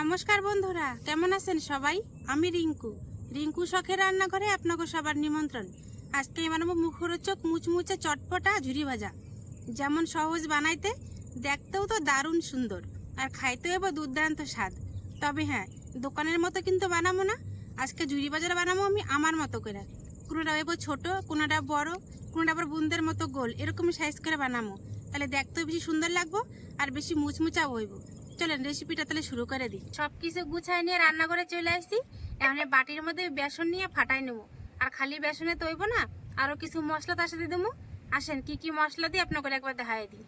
নমস্কার বন্ধুরা, কেমন আছেন সবাই? আমি রিঙ্কু। রিঙ্কু শখের রান্নাঘরে আপনাকে সবার নিমন্ত্রণ। আজকে বানাবো মুখরোচক, মুচমুচে, চটপটা, ঝুরি ভাজা। যেমন সহজ বানাইতে, দেখতেও তো দারুণ সুন্দর আর খাইতেও এবার দুর্দান্ত স্বাদ। তবে হ্যাঁ দোকানের মতো কিন্তু বানাবো না। আজকে ঝুরি ভাজাটা বানাবো আমি আমার মতো করে। কোনোটা এবার ছোট, কোনোটা বড়, কোনোটা আবার বুন্দের মতো গোল এরকম সাইজ করে বানাবো। তাহলে দেখতেও বেশি সুন্দর লাগবো আর বেশি মুচমুচা হইব। চলেন রেসিপিটা তাহলে শুরু করে দিই। সব কিছু গুছাই নিয়ে রান্নাঘরে চলে আসছি। এই বাটির মধ্যে বেসন নিয়ে ফাটাই নেব। আর খালি বেসনে তৈব না আরও কিছু মশলা তার সাথে দেবো। আসেন, কি কি মশলা দিয়ে আপনাকে একবার দেখাই দিই।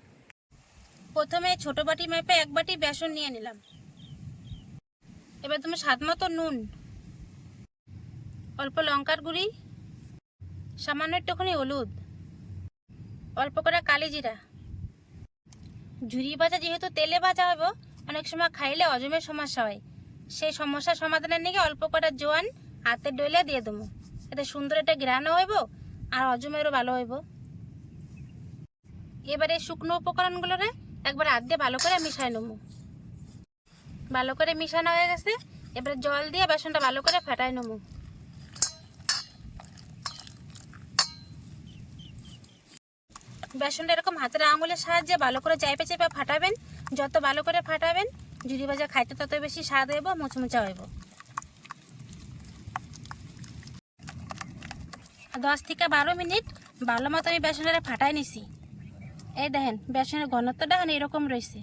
প্রথমে ছোট বাটি মেপে এক বাটি বেসন নিয়ে নিলাম। এবার তুমি স্বাদ মতো নুন, অল্প লঙ্কার গুঁড়ি, সামান্য একটুখানি হলুদ, অল্প করে কালি জিরা। ঝুরি ভাজা যেহেতু তেলে ভাজা হবে অনেক সময় খাইলে হজমের সমস্যা হয়। সেই সমস্যার সমাধানের নিয়ে অল্প কটা জোয়ান হাতে ডলে দিয়ে দেবো। এতে সুন্দর একটা গ্রানও হইব আর হজমেরও ভালো হইব। এবারে শুকনো উপকরণগুলোরে একবার হাত দিয়ে ভালো করে মিশাই নেব। ভালো করে মিশানো হয়ে গেছে। এবারে জল দিয়ে বাসনটা ভালো করে ফেটাই নেব। বেসনটা এরকম হাতের আঙুলের সাহায্যে ভালো করে চাইপে চেপে ফাটাবেন। যত ভালো করে ফাটাবেন ঝুরি ভাজা খাইতে তত বেশি স্বাদ হইব, মুচমুচা হইব। দশ থেকে বারো মিনিট ভালো মতো আমি বেসনটা ফাটাই নিছি। এই দেখেন, বেসনের ঘনত্বটা এরকম রয়েছে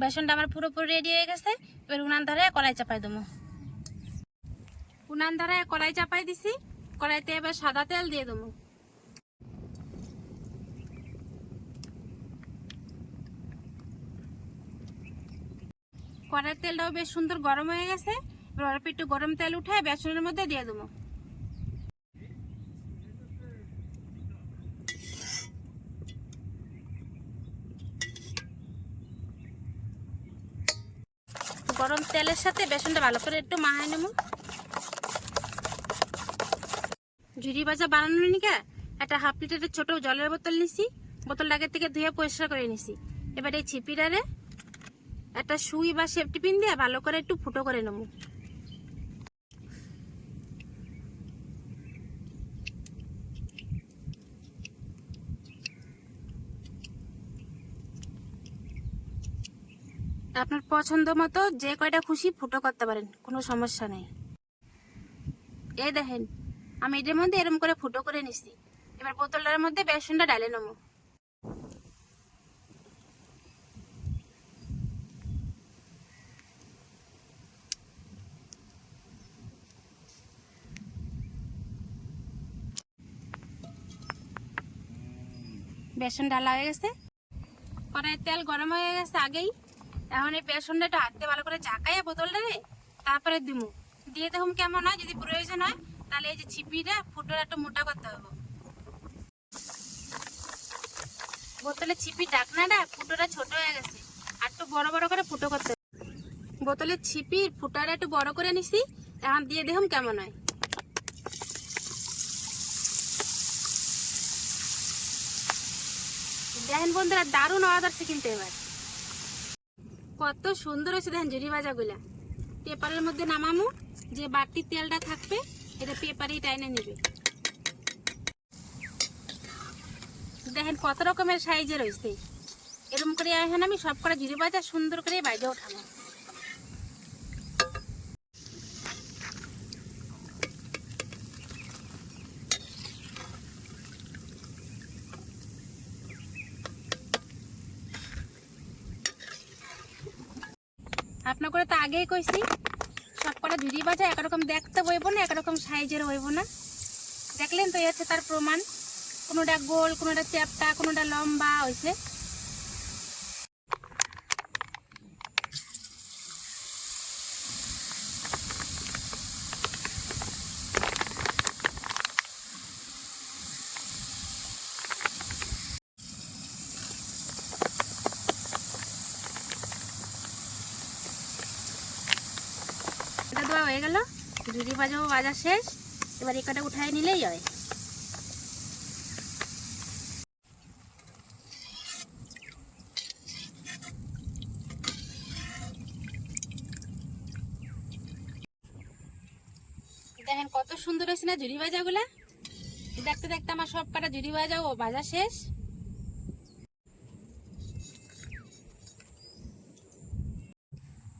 বেসনটা আমার পুরোপুরি রেডি হয়ে গেছে, এবার উনান ধারায় কড়াই চাপাই দেবো। উনান ধারায় কড়াই চাপাই দিছি, কড়াইতে এবার সাদা তেল দিয়ে দেবো। কড়াইয়ের তেলটাও বেশ সুন্দর গরম হয়ে গেছে। এবার অল্প একটু গরম তেল উঠে বেসনের মধ্যে দিয়ে দেবো। গরম তেলের সাথে বেসনটা ভালো করে একটু মাহাই নেব। ঝুরি ভাজা বানানোর নিকা একটা হাফ লিটারের ছোট জলের বোতল নিছি। বোতলটা আগে থেকে ধুয়ে পরিষ্কার করে নিছি। এবার এই ছিপিটারে একটা সুই বা সেফটি পিন দিয়ে ভালো করে একটু ফুটো করে নেব। আপনার পছন্দ মতো যে কয়টা খুশি ফুটো করতে পারেন, কোনো সমস্যা নেই। এই দেখেন, আমি এটার মধ্যে এরকম করে ফুটো করে নিছি। এবার বোতলটার মধ্যে বেসনটা ডালে নেব। বেসন ডালা হয়ে গেছে। কড়াইয়ের তেল গরম হয়ে গেছে আগেই। এখন এই বেসনটা একটু হাতে ভালো করে চাকাইয়া বোতলটা রে, তারপরে দিমু। দিয়ে দেখুন কেমন হয়, যদি প্রয়োজন হয়, তাহলে এই যে ছিপিটা, ফুটোটা একটু মোটা করতে হবে। বোতলে ছিপি ডাকনাটা ফুটোটা ছোট হয়ে গেছে। আর একটু বড় বড় করে ফুটো করতে হবে। বোতলের ছিপির ফুটাটা একটু বড় করে নিছি। এখন দিয়ে দেখুন কেমন হয়। দেখেন বন্ধুরা, দারুণ অর্ডার কিন্তু এবার। কত সুন্দর হয়েছে দেখেন জুড়ি ভাজাগুলা। পেপারের মধ্যে নামামু, যে বাটির তেলটা থাকবে, এটা পেপারেই টাইনে নেবে। দেখেন কত রকমের সাইজে রয়েছে এরকম করে এখন আমি সব কটা জুড়ি ভাজা সুন্দর করে বাইরে ওঠাবো আপনার করে তো আগেই কইছি, সব কটা ঝুড়ি বাজা একরকম দেখতে বইব না একরকম সাইজের হইব না। দেখলেন তো এই হচ্ছে তার প্রমাণ। কোনোটা গোল, কোনোটা চ্যাপটা, কোনোটা লম্বা হয়েছে করা হয়ে গেল। ঝুড়ি ভাজাও ভাজা শেষ। এবার একটা উঠাই নিলেই হয়। দেখেন কত সুন্দর হয়েছে না ঝুড়ি ভাজাগুলা? দেখতে দেখতে আমার সব কটা ঝুড়ি ভাজা ও ভাজা শেষ।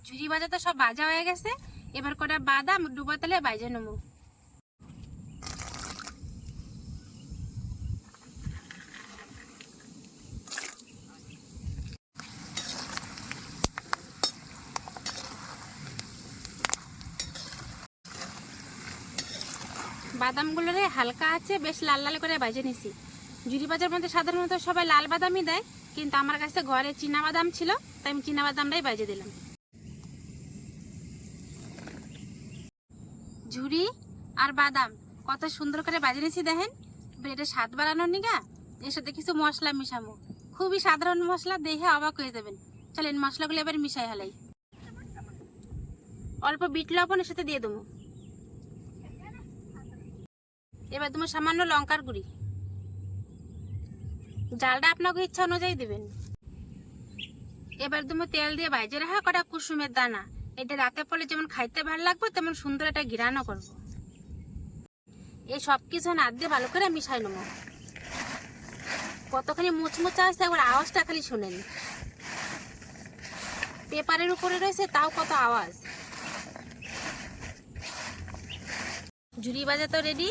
ঝুড়ি বাজা তো সব বাজা হয়ে গেছে। এবার কটা বাদাম ডুবা তেলে ভাজে নেব। বাদামগুলোরে হালকা আছে, বেশ লাল লাল করে ভাজে নিছি। ঝুড়ি বাজার মধ্যে সাধারণত সবাই লাল বাদামই দেয়, কিন্তু আমার কাছে ঘরে চীনা বাদাম ছিল, তাই আমি চীনা বাদামটাই ভাজে দিলাম। ঝুড়ি আর বাদাম। কত সুন্দর করে ভাজে নিছি দেখেন। ব্রেডের স্বাদ বাড়ানোর নিগা এর সাথে কিছু মশলা মিশামো খুবই সাধারণ মশলা, দেখে অবাক হয়ে যাবেন। চলেন মশলাগুলো এবার মিশাই হালাই। অল্প বিট লবণের সাথে দিয়ে দেবো। এবার তোমার সামান্য লঙ্কার গুঁড়ি। জালটা আপনাকে ইচ্ছা অনুযায়ী দেবেন। এবার তুমি তেল দিয়ে বাইজে রাখা কটা কুসুমের দানা। এটা রাতে পরে যেমন খাইতে ভালো লাগবে, তেমন সুন্দর একটা ঘিরানো করব। এই সব কিছু না দিয়ে ভালো করে মিশাই নেব। কতখানি মুচমুচা আসছে একবার আওয়াজটা খালি শুনেন। পেপারের উপরে রয়েছে, তাও কত আওয়াজ। ঝুড়ি বাজা তো রেডি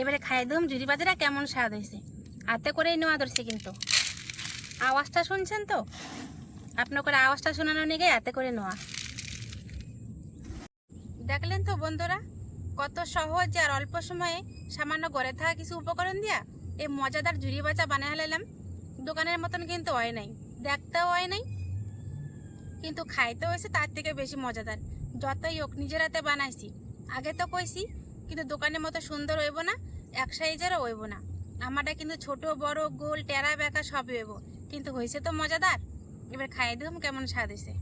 এবারে খাই দিলাম ঝুড়ি বাজাটা কেমন স্বাদ হয়েছে। হাতে করেই নেওয়া ধরছে কিন্তু। আওয়াজটা শুনছেন তো? আপনার করে আওয়াজটা শোনানো নিয়ে হাতে করে নেওয়া। দেখলেন তো বন্ধুরা? কত সহজ আর অল্প সময়ে সামান্য ঘরে থাকা কিছু উপকরণ দিয়া এই মজাদার ঝুড়ি বাজা বানিয়ে হালালাম দোকানের মতন কিন্তু হয় নাই, দেখতেও হয় নাই। কিন্তু খাইতে হয়েছে, তার থেকে বেশি মজাদার। যতই হোক, নিজের হাতে বানাইছি। আগে তো কইছি, কিন্তু দোকানের মতো সুন্দর হইব না, এক সাইজেরও হইব না। আমারটা কিন্তু ছোট, বড়, গোল, টেরা, বেকা সবই হইব। কিন্তু হয়েছে তো মজাদার। এবার খাইয়ে দিলাম কেমন স্বাদ হয়েছে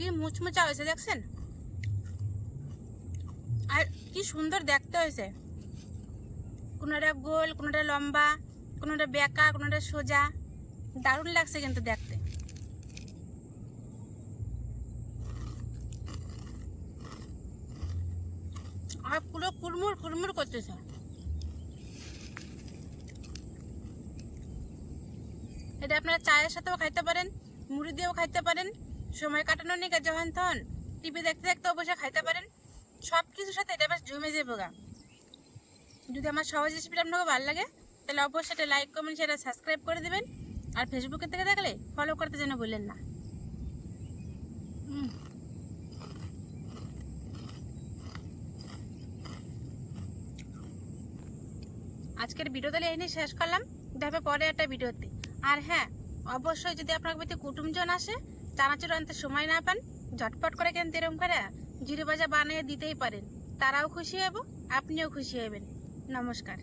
কি মুচমুচা হয়েছে দেখছেন? আর কি সুন্দর দেখতে হয়েছে। কোনোটা গোল, কোনোটা লম্বা, কোনোটা বেঁকা, কোনোটা সোজা। দারুণ লাগছে কিন্তু দেখতে। আর পুরো কুড়মুড় কুড়মুড় করতেছে। এটা আপনারা চায়ের সাথেও খাইতে পারেন, মুড়ি দিয়েও খাইতে পারেন। সময় কাটানো নিয়ে যখন তখন টিভি দেখতে দেখতে অবশ্যই খাইতে পারেন সব কিছুর সাথে এটা বেশ জমে যাবে গা যদি আমার সহজ রেসিপিটা আপনাকে ভালো লাগে, তাহলে অবশ্যই এটা লাইক কমেন্ট শেয়ার সাবস্ক্রাইব করে দেবেন। আর ফেসবুকের থেকে দেখলে ফলো করতে যেন ভুলেন না। আজকের ভিডিও তাহলে এখানে শেষ করলাম। দেখবে পরে একটা ভিডিওতে আর হ্যাঁ অবশ্যই যদি আপনার বাড়িতে কুটুমজন আসে চানাচুর আনতে সময় না পান, ঝটপট করে কেন এরম করে জিরে ভাজা বানিয়ে দিতেই পারেন। তারাও খুশি হব আপনিও খুশি হবেন নমস্কার।